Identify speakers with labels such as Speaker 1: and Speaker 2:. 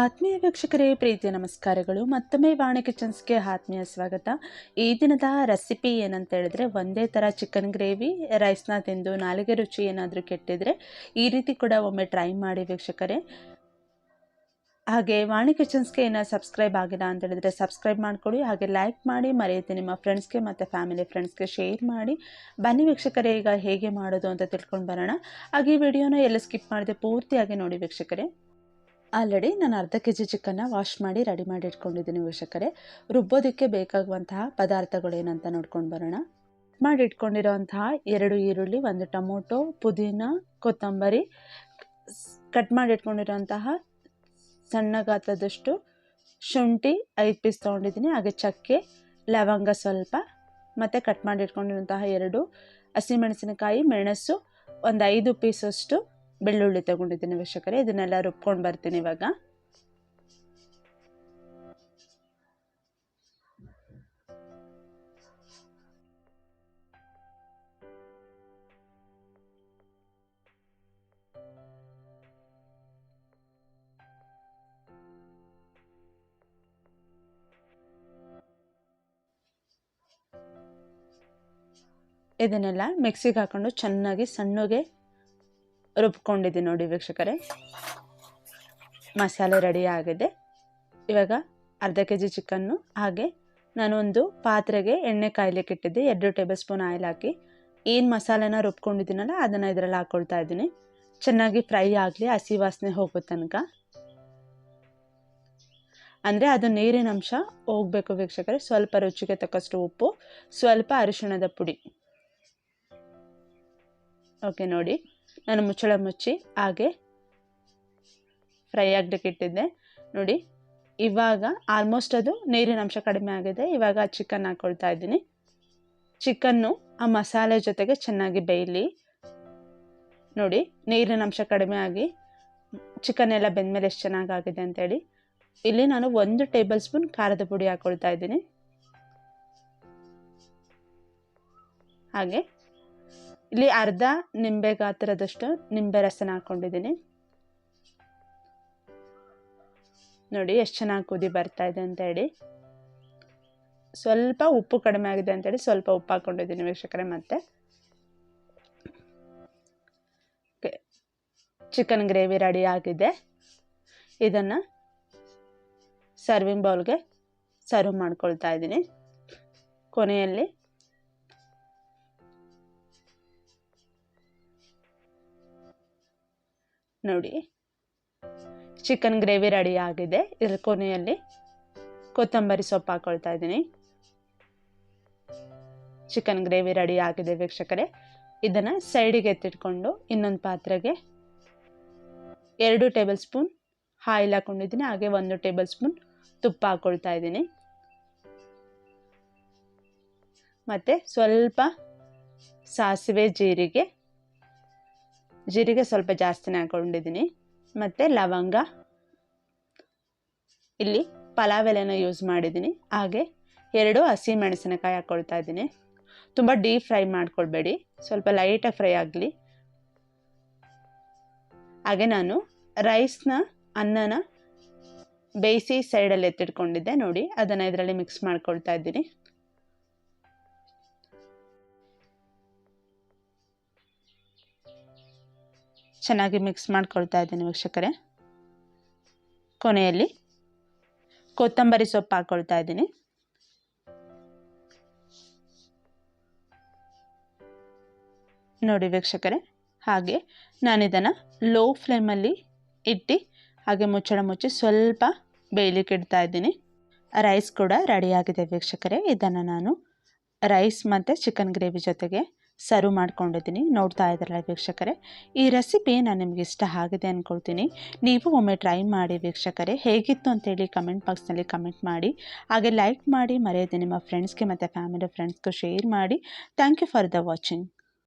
Speaker 1: ಆತ್ಮೀಯ ವೀಕ್ಷಕರೇ, ಪ್ರೀತಿಯ ನಮಸ್ಕಾರಗಳು. ಮತ್ತೊಮ್ಮೆ ವಾಣಿ ಕಿಚನ್ಸ್ಗೆ ಆತ್ಮೀಯ ಸ್ವಾಗತ. ಈ ದಿನದ ರೆಸಿಪಿ ಏನಂತ ಹೇಳಿದ್ರೆ, ಒಂದೇ ಥರ ಚಿಕನ್ ಗ್ರೇವಿ, ರೈಸ್ನ ತಿಂದು ನಾಲಿಗೆ ರುಚಿ ಏನಾದರೂ ಕೆಟ್ಟಿದ್ರೆ ಈ ರೀತಿ ಕೂಡ ಒಮ್ಮೆ ಟ್ರೈ ಮಾಡಿ ವೀಕ್ಷಕರೇ. ಹಾಗೆ ವಾಣಿ ಕಿಚನ್ಸ್ಗೆ ಏನೋ ಸಬ್ಸ್ಕ್ರೈಬ್ ಆಗಿಲ್ಲ ಅಂತ ಹೇಳಿದ್ರೆ ಸಬ್ಸ್ಕ್ರೈಬ್ ಮಾಡ್ಕೊಳ್ಳಿ. ಹಾಗೆ ಲೈಕ್ ಮಾಡಿ ಮರೆಯುತ್ತೆ ನಿಮ್ಮ ಫ್ರೆಂಡ್ಸ್ಗೆ ಮತ್ತು ಫ್ಯಾಮಿಲಿ ಫ್ರೆಂಡ್ಸ್ಗೆ ಶೇರ್ ಮಾಡಿ. ಬನ್ನಿ ವೀಕ್ಷಕರೇ, ಈಗ ಹೇಗೆ ಮಾಡೋದು ಅಂತ ತಿಳ್ಕೊಂಡು ಬರೋಣ. ಹಾಗೆ ವಿಡಿಯೋನ ಎಲ್ಲ ಸ್ಕಿಪ್ ಮಾಡಿದೆ ಪೂರ್ತಿಯಾಗಿ ನೋಡಿ ವೀಕ್ಷಕರೇ. ಆಲ್ರೆಡಿ ನಾನು ಅರ್ಧ ಕೆ ಜಿ ಚಿಕನ್ನ ವಾಶ್ ಮಾಡಿ ರೆಡಿ ಮಾಡಿ ಇಟ್ಕೊಂಡಿದ್ದೀನಿ ವೀಕ್ಷಕರೇ. ರುಬ್ಬೋದಕ್ಕೆ ಬೇಕಾಗುವಂತಹ ಪದಾರ್ಥಗಳೇನಂತ ನೋಡ್ಕೊಂಡು ಬರೋಣ. ಮಾಡಿ ಇಟ್ಕೊಂಡಿರೋಂತಹ ಎರಡು ಈರುಳ್ಳಿ, ಒಂದು ಟೊಮೊಟೊ, ಪುದೀನ, ಕೊತ್ತಂಬರಿ, ಕಟ್ ಮಾಡಿ ಇಟ್ಕೊಂಡಿರೋಂತಹ ಸಣ್ಣ ಗಾತ್ರದಷ್ಟು ಶುಂಠಿ ಐದು ಪೀಸ್ ತೊಗೊಂಡಿದ್ದೀನಿ. ಹಾಗೆ ಚಕ್ಕೆ, ಲವಂಗ ಸ್ವಲ್ಪ, ಮತ್ತು ಕಟ್ ಮಾಡಿ ಇಟ್ಕೊಂಡಿರುವಂತಹ ಎರಡು ಹಸಿಮೆಣಸಿನಕಾಯಿ, ಮೆಣಸು, ಒಂದು ಐದು ಪೀಸಷ್ಟು ಬೆಳ್ಳುಳ್ಳಿ ತಗೊಂಡಿದ್ದೀನಿ ವೀಕ್ಷಕರೇ ಇದನ್ನೆಲ್ಲ ರುಬ್ಕೊಂಡು ಬರ್ತೀನಿ ಇವಾಗ. ಇದನ್ನೆಲ್ಲ ಮಿಕ್ಸಿಗೆ ಹಾಕೊಂಡು ಚೆನ್ನಾಗಿ ಸಣ್ಣಗೆ ರುಬ್ಕೊಂಡಿದ್ದೀನಿ ನೋಡಿ ವೀಕ್ಷಕರೇ. ಮಸಾಲೆ ರೆಡಿ ಆಗಿದೆ. ಇವಾಗ ಅರ್ಧ ಕೆ ಜಿ ಚಿಕನ್ನು ಹಾಗೆ ನಾನೊಂದು ಪಾತ್ರೆಗೆ ಎಣ್ಣೆ ಕಾಯ್ಲಿಕ್ಕೆ ಇಟ್ಟಿದ್ದೆ. ಎರಡು ಟೇಬಲ್ ಸ್ಪೂನ್ ಆಯಿಲ್ ಹಾಕಿ. ಏನು ಮಸಾಲೆನ ರುಬ್ಕೊಂಡಿದ್ದೀನಲ್ಲ, ಅದನ್ನು ಇದರಲ್ಲಿ ಹಾಕ್ಕೊಳ್ತಾ ಇದ್ದೀನಿ. ಚೆನ್ನಾಗಿ ಫ್ರೈ ಆಗಲಿ, ಹಸಿ ವಾಸನೆ ಹೋಗೋ ತನಕ. ಅಂದರೆ ಅದು ನೀರಿನ ಅಂಶ ಹೋಗಬೇಕು ವೀಕ್ಷಕರೇ. ಸ್ವಲ್ಪ ರುಚಿಗೆ ತಕ್ಕಷ್ಟು ಉಪ್ಪು, ಸ್ವಲ್ಪ ಅರಿಶಿಣದ ಪುಡಿ. ಓಕೆ ನೋಡಿ. ನಾನು ಮುಚ್ಚಳ ಮುಚ್ಚಿ ಹಾಗೆ ಫ್ರೈ ಆಗಲಿಕ್ಕೆ ಇಟ್ಟಿದ್ದೆ. ನೋಡಿ, ಇವಾಗ ಆಲ್ಮೋಸ್ಟ್ ಅದು ನೀರಿನ ಅಂಶ ಕಡಿಮೆ ಆಗಿದೆ. ಇವಾಗ ಚಿಕನ್ ಹಾಕ್ಕೊಳ್ತಾ ಇದ್ದೀನಿ. ಚಿಕನ್ನು ಆ ಮಸಾಲೆ ಜೊತೆಗೆ ಚೆನ್ನಾಗಿ ಬೇಯಲಿ. ನೋಡಿ, ನೀರಿನ ಅಂಶ ಕಡಿಮೆ ಆಗಿ ಚಿಕನ್ ಎಲ್ಲ ಬೆಂದಮೇಲೆ ಎಷ್ಟು ಚೆನ್ನಾಗಾಗಿದೆ ಅಂತೇಳಿ. ಇಲ್ಲಿ ನಾನು ಒಂದು ಟೇಬಲ್ ಸ್ಪೂನ್ ಖಾರದ ಪುಡಿ ಹಾಕ್ಕೊಳ್ತಾ ಇದ್ದೀನಿ. ಹಾಗೆ ಇಲ್ಲಿ ಅರ್ಧ ನಿಂಬೆ ಗಾತ್ರದಷ್ಟು ನಿಂಬೆ ರಸನ ಹಾಕ್ಕೊಂಡಿದ್ದೀನಿ ನೋಡಿ ಎಷ್ಟು ಚೆನ್ನಾಗಿ ಕುದಿ ಬರ್ತಾ ಇದೆ ಅಂತ ಹೇಳಿ. ಸ್ವಲ್ಪ ಉಪ್ಪು ಕಡಿಮೆ ಆಗಿದೆ ಅಂತೇಳಿ ಸ್ವಲ್ಪ ಉಪ್ಪು ಹಾಕ್ಕೊಂಡಿದ್ದೀನಿ ವೀಕ್ಷಕರೇ ಮತ್ತೆ. ಚಿಕನ್ ಗ್ರೇವಿ ರೆಡಿ ಆಗಿದೆ. ಇದನ್ನು ಸರ್ವಿಂಗ್ ಬೌಲ್ಗೆ ಸರ್ವ್ ಮಾಡ್ಕೊಳ್ತಾ ಇದ್ದೀನಿ. ಕೊನೆಯಲ್ಲಿ ನೋಡಿ. ಚಿಕನ್ ಗ್ರೇವಿ ರೆಡಿ ಆಗಿದೆ. ಇದ್ರ ಕೊನೆಯಲ್ಲಿ ಕೊತ್ತಂಬರಿ ಸೊಪ್ಪು ಹಾಕೊಳ್ತಾ ಇದ್ದೀನಿ. ಚಿಕನ್ ಗ್ರೇವಿ ರೆಡಿ ಆಗಿದೆ ವೀಕ್ಷಕರೇ. ಇದನ್ನು ಸೈಡಿಗೆ ಎತ್ತಿಟ್ಕೊಂಡು ಇನ್ನೊಂದು ಪಾತ್ರೆಗೆ ಎರಡು ಟೇಬಲ್ ಸ್ಪೂನ್ ಆಯಿಲ್ ಹಾಕೊಂಡಿದ್ದೀನಿ. ಹಾಗೆ ಒಂದು ಟೇಬಲ್ ಸ್ಪೂನ್ ತುಪ್ಪ ಹಾಕ್ಕೊಳ್ತಾ ಇದ್ದೀನಿ. ಮತ್ತು ಸ್ವಲ್ಪ ಸಾಸಿವೆ ಜೀರಿಗೆ ಜೀರಿಗೆ ಸ್ವಲ್ಪ ಜಾಸ್ತಿನೇ ಹಾಕೊಂಡಿದ್ದೀನಿ. ಮತ್ತು ಲವಂಗ. ಇಲ್ಲಿ ಪಲಾವ್ ಎಲೆನ ಯೂಸ್ ಮಾಡಿದ್ದೀನಿ. ಹಾಗೆ ಎರಡು ಹಸಿ ಮೆಣಸಿನಕಾಯಿ ಹಾಕ್ಕೊಳ್ತಾ ಇದ್ದೀನಿ. ತುಂಬ ಡೀಪ್ ಫ್ರೈ ಮಾಡ್ಕೊಳ್ಬೇಡಿ. ಸ್ವಲ್ಪ ಲೈಟಾಗಿ ಫ್ರೈ ಆಗಲಿ. ಹಾಗೆ ನಾನು ರೈಸ್ನ ಅನ್ನನ ಬೇಯಿಸಿ ಸೈಡಲ್ಲಿ ಎತ್ತಿಟ್ಕೊಂಡಿದ್ದೆ. ನೋಡಿ, ಅದನ್ನು ಇದರಲ್ಲಿ ಮಿಕ್ಸ್ ಮಾಡ್ಕೊಳ್ತಾ ಇದ್ದೀನಿ. ಚೆನ್ನಾಗಿ ಮಿಕ್ಸ್ ಮಾಡ್ಕೊಳ್ತಾ ಇದ್ದೀನಿ ವೀಕ್ಷಕರೇ. ಕೊನೆಯಲ್ಲಿ ಕೊತ್ತಂಬರಿ ಸೊಪ್ಪು ಹಾಕ್ಕೊಳ್ತಾ ಇದ್ದೀನಿ. ನೋಡಿ ವೀಕ್ಷಕರೇ, ಹಾಗೆ ನಾನಿದನ್ನು ಲೋ ಫ್ಲೇಮಲ್ಲಿ ಇಟ್ಟು ಹಾಗೆ ಮುಚ್ಚಳ ಮುಚ್ಚಿ ಸ್ವಲ್ಪ ಬೇಯಲಿಕ್ಕೆ ಇಡ್ತಾ ಇದ್ದೀನಿ. ರೈಸ್ ಕೂಡ ರೆಡಿಯಾಗಿದೆ ವೀಕ್ಷಕರೇ. ಇದನ್ನು ನಾನು ರೈಸ್ ಮತ್ತು ಚಿಕನ್ ಗ್ರೇವಿ ಜೊತೆಗೆ ಸರ್ವ್ ಮಾಡ್ಕೊಂಡಿದ್ದೀನಿ. ನೋಡ್ತಾ ಇದ್ದಾರಲ್ಲ ವೀಕ್ಷಕರೇ. ಈ ರೆಸಿಪಿ ನಾನು ನಿಮಗೆ ಇಷ್ಟ ಆಗಿದೆ ಅಂದ್ಕೊಳ್ತೀನಿ ನೀವು ಒಮ್ಮೆ ಟ್ರೈ ಮಾಡಿ ವೀಕ್ಷಕರೇ. ಹೇಗಿತ್ತು ಅಂತೇಳಿ ಕಮೆಂಟ್ ಬಾಕ್ಸ್ನಲ್ಲಿ ಕಮೆಂಟ್ ಮಾಡಿ. ಹಾಗೆ ಲೈಕ್ ಮಾಡಿ, ಮರೆಯದೆ ನಿಮ್ಮ ಫ್ರೆಂಡ್ಸ್ಗೆ ಮತ್ತು ಫ್ಯಾಮಿಲಿ ಫ್ರೆಂಡ್ಸ್ಗೂ ಶೇರ್ ಮಾಡಿ. Thank you for the watching